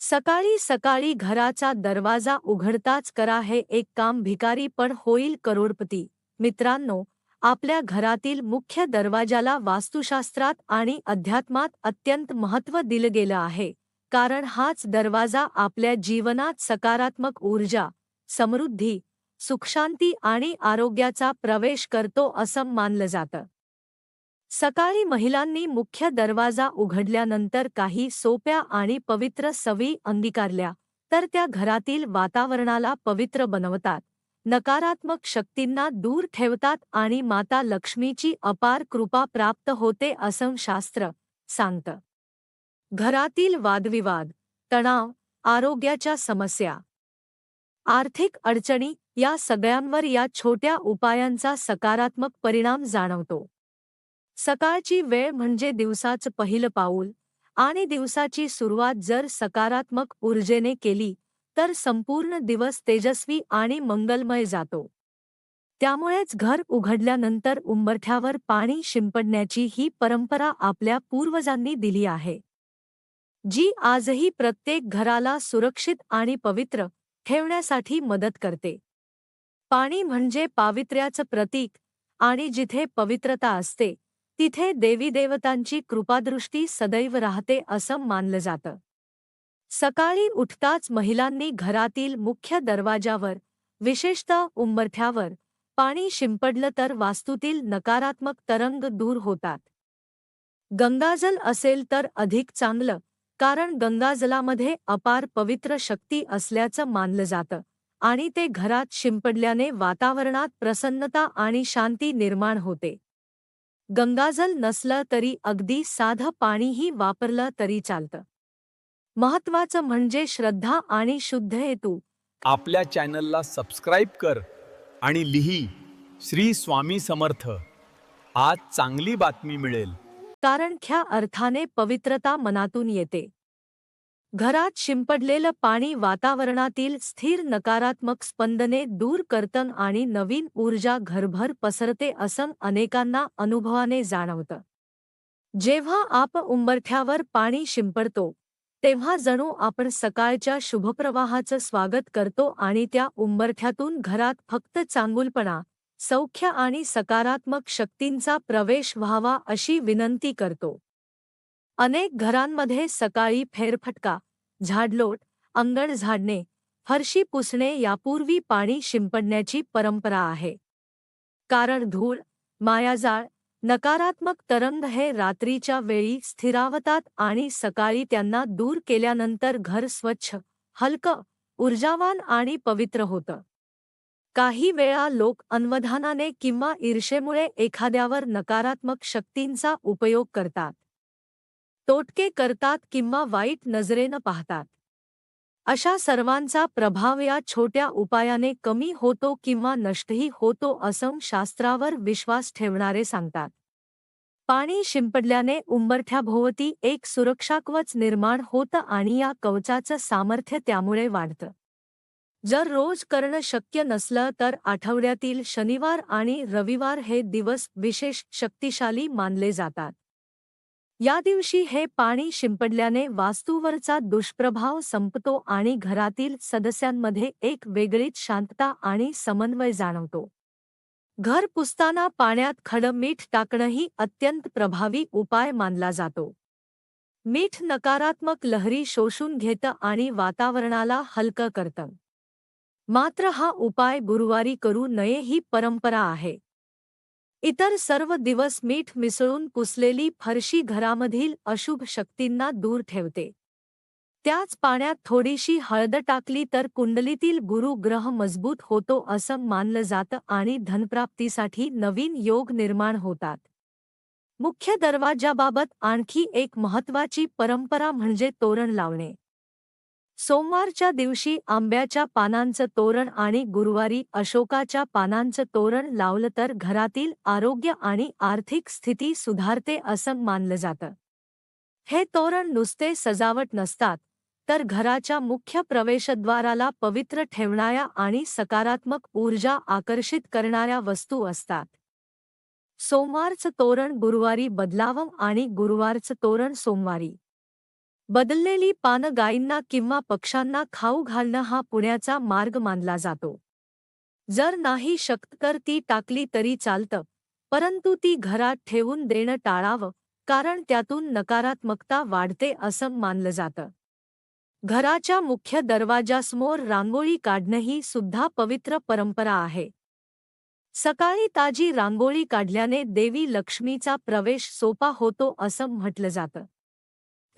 सकाळी सकाळी घराचा दरवाजा उघडताच करा हे एक काम भिकारी पण होईल करोडपती. मित्रांनो आपल्या घरातील मुख्य दरवाजाला वास्तुशास्त्रात आणि अध्यात्मात अत्यंत महत्त्व दिलं गेलं आहे. कारण हाच दरवाजा आपल्या जीवनात सकारात्मक ऊर्जा समृद्धी सुखशांती आणि आरोग्याचा प्रवेश करतो असं मानलं जातं. सकाळी महिलांनी मुख्य दरवाजा उघडल्यानंतर काही सोप्या आणि पवित्र सवयी अंगीकारल्या तर त्या घरातील वातावरणाला पवित्र बनवतात. नकारात्मक शक्तींना दूर ठेवतात आणि माता लक्ष्मीची अपार कृपा प्राप्त होते असं शास्त्र सांगतं. घरातील वादविवाद तणाव आरोग्याच्या समस्या आर्थिक अडचणी या सगळ्यांवर या छोट्या उपायांचा सकारात्मक परिणाम जाणवतो. सकाळची वेळ म्हणजे दिवसाचं पहिलं पाऊल. आणि दिवसाची सुरुवात जर सकारात्मक ऊर्जेने केली तर संपूर्ण दिवस तेजस्वी आणि मंगलमय जातो. त्यामुळेच घर उघडल्यानंतर उंबरठ्यावर पाणी शिंपडण्याची ही परंपरा आपल्या पूर्वजांनी दिली आहे. जी आजही प्रत्येक घराला सुरक्षित आणि पवित्र ठेवण्यासाठी मदत करते. पाणी म्हणजे पावित्र्याचं प्रतीक आणि जिथे पवित्रता असते तिथे देवी देवतांची कृपादृष्टी सदैव राहते असं मानलं जातं. सकाळी उठताच महिलांनी घरातील मुख्य दरवाजावर विशेषतः उंबरठ्यावर पाणी शिंपडलं तर वास्तूतील नकारात्मक तरंग दूर होतात. गंगाजल असेल तर अधिक चांगलं कारण गंगाजलामध्ये अपार पवित्र शक्ती असल्याचं मानलं जातं आणि ते घरात शिंपडल्याने वातावरणात प्रसन्नता आणि शांती निर्माण होते. गंगाजल नसलं तरी अगदी साधं पाणीही वापरलं तरी चालतं. महत्वाचं म्हणजे श्रद्धा आणि शुद्ध हेतू. आपल्या चॅनलला सबस्क्राईब कर आणि लिही श्री स्वामी समर्थ. आज चांगली बातमी मिळेल. कारण ख्या अर्थाने पवित्रता मनातून येते. घरात शिंपडलेलं पाणी वातावरणातील स्थिर नकारात्मक स्पंदने दूर करतं आणि नवीन ऊर्जा घरभर पसरते असं अनेकांना अनुभवाने जाणवतं. जेव्हा आप उंबरठ्यावर पाणी शिंपडतो तेव्हा जणू आपण सकाळच्या शुभप्रवाहाचं स्वागत करतो आणि त्या उंबरठ्यातून घरात फक्त चांगुलपणा सौख्य आणि सकारात्मक शक्तींचा प्रवेश व्हावा अशी विनंती करतो. अनेक घरांमध्ये सकाळी फेरफटका झाडलोट अंगण झाडणे फरशी पुसणे यापूर्वी पाणी शिंपडण्याची परंपरा आहे. कारण धूळ मायाजाळ नकारात्मक तरंग हे रात्रीच्या वेळी स्थिरावतात आणि सकाळी त्यांना दूर केल्यानंतर घर स्वच्छ हलकं ऊर्जावान आणि पवित्र होतं. काही वेळा लोक अन्वधानाने किंवा ईर्षेमुळे एखाद्यावर नकारात्मक शक्तींचा उपयोग करतात. तोटके करतात किंवा वाईट नजरेनं पाहतात. अशा सर्वांचा प्रभाव या छोट्या उपायाने कमी होतो किंवा नष्टही होतो असं शास्त्रावर विश्वास ठेवणारे सांगतात. पाणी शिंपडल्याने उंबरठ्याभोवती एक सुरक्षाकवच निर्माण होतं आणि या कवचाचं सामर्थ्य त्यामुळे वाढतं. जर रोज करणं शक्य नसलं तर आठवड्यातील शनिवार आणि रविवार हे दिवस विशेष शक्तिशाली मानले जातात. या दिवशी हे पाणी शिंपडल्याने वास्तूवरचा दुष्प्रभाव संपतो आणि घरातील सदस्यांमध्ये एक वेगळीच शांतता आणि समन्वय जाणवतो. घर पुसताना पाण्यात खडं मीठ टाकणंही अत्यंत प्रभावी उपाय मानला जातो. मीठ नकारात्मक लहरी शोषून घेतं आणि वातावरणाला हलकं करतं. मात्र हा उपाय गुरुवारी करू नये ही परंपरा आहे. इतर सर्व दिवस मीठ मिसळून पुसलेली फरशी घरामधील अशुभ शक्तींना दूर ठेवते. त्याच पाण्यात थोडीशी हळद टाकली तर कुंडलीतील गुरु ग्रह मजबूत होतो असं मानलं जातं आणि धनप्राप्तीसाठी नवीन योग निर्माण होतात. मुख्य दरवाजाबाबत आणखी एक महत्वाची परंपरा म्हणजे तोरण लावणे. सोमवारच्या दिवशी आंब्याच्या पानांचं तोरण आणि गुरुवारी अशोकाच्या पानांचं तोरण लावलं तर घरातील आरोग्य आणि आर्थिक स्थिती सुधारते असं मानलं जातं. हे तोरण नुसते सजावट नसतात तर घराच्या मुख्य प्रवेशद्वाराला पवित्र ठेवणाऱ्या आणि सकारात्मक ऊर्जा आकर्षित करणाऱ्या वस्तू असतात. सोमवारचं तोरण गुरुवारी बदलावं आणि गुरुवारचं तोरण सोमवारी. बदललेली पानं गायींना किंवा पक्ष्यांना खाऊ घालणं हा पुण्याचा मार्ग मानला जातो. जर नाही शक्त तर ती टाकली तरी चालतं परंतु ती घरात ठेवून देणं टाळावं कारण त्यातून नकारात्मकता वाढते असं मानलं जातं. घराच्या मुख्य दरवाजासमोर रांगोळी काढणं ही सुद्धा पवित्र परंपरा आहे. सकाळी ताजी रांगोळी काढल्याने देवी लक्ष्मीचा प्रवेश सोपा होतो असं म्हटलं जातं.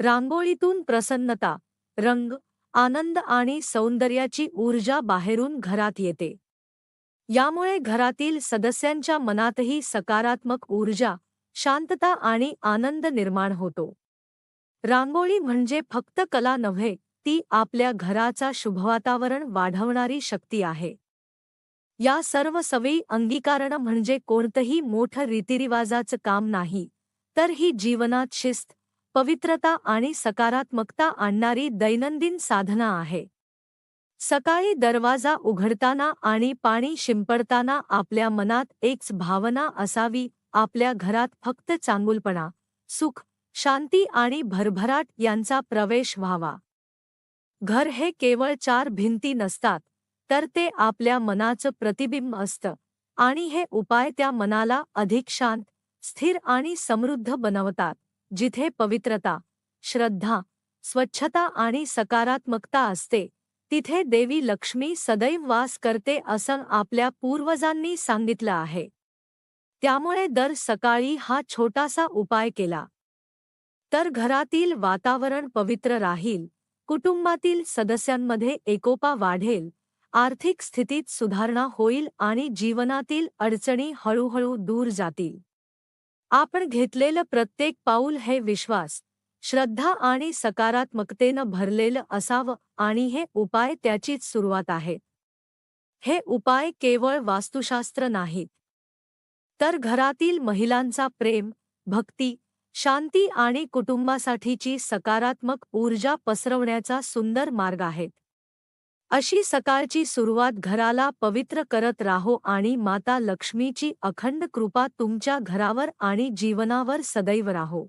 रांगोळीतून प्रसन्नता रंग आनंद आणि सौंदर्याची ऊर्जा बाहेरून घरात येते. यामुळे घरातील सदस्यांच्या मनातही सकारात्मक ऊर्जा शांतता आणि आनंद निर्माण होतो. रांगोळी म्हणजे फक्त कला नव्हे ती आपल्या घराचा शुभवातावरण वाढवणारी शक्ती आहे. या सर्व सवयी अंगीकारणं म्हणजे कोणतंही मोठं रीतिरिवाजाचं काम नाही तर ही जीवनात शिस्त पवित्रता आणि सकारात्मकता आणणारी दैनंदिन साधना आहे. सकाळी दरवाजा उघडताना आणि पाणी शिंपडताना आपल्या मनात एकच भावना असावी आपल्या घरात फक्त चांगुलपणा सुख शांती आणि भरभराट यांचा प्रवेश व्हावा. घर हे केवळ चार भिंती नसतात तर ते आपल्या मनाचं प्रतिबिंब असतं आणि हे उपाय त्या मनाला अधिक शांत स्थिर आणि समृद्ध बनवतात. जिथे पवित्रता श्रद्धा स्वच्छता आणि सकारात्मकता असते तिथे देवी लक्ष्मी सदैव वास करते असं आपल्या पूर्वजांनी सांगितलं आहे. त्यामुळे दर सकाळी हा छोटासा उपाय केला. तर घरातील वातावरण पवित्र राहील कुटुंबातील सदस्यांमध्ये एकोपा वाढेल आर्थिक स्थितीत सुधारणा होईल आणि जीवनातील अडचणी हळूहळू दूर जातील. आपण घेतलेलं प्रत्येक पाऊल हे विश्वास श्रद्धा आणि सकारात्मकतेनं भरलेलं असावं आणि हे उपाय त्याचीच सुरुवात आहे. हे उपाय केवळ वास्तुशास्त्र नाहीत तर घरातील महिलांचा प्रेम भक्ती शांती आणि कुटुंबासाठीची सकारात्मक ऊर्जा पसरवण्याचा सुंदर मार्ग आहेत अशी सकाळची सुरुवात घराला पवित्र करत राहो आणि माता लक्ष्मीची अखंड कृपा तुमच्या घरावर आणि जीवनावर सदैव राहो.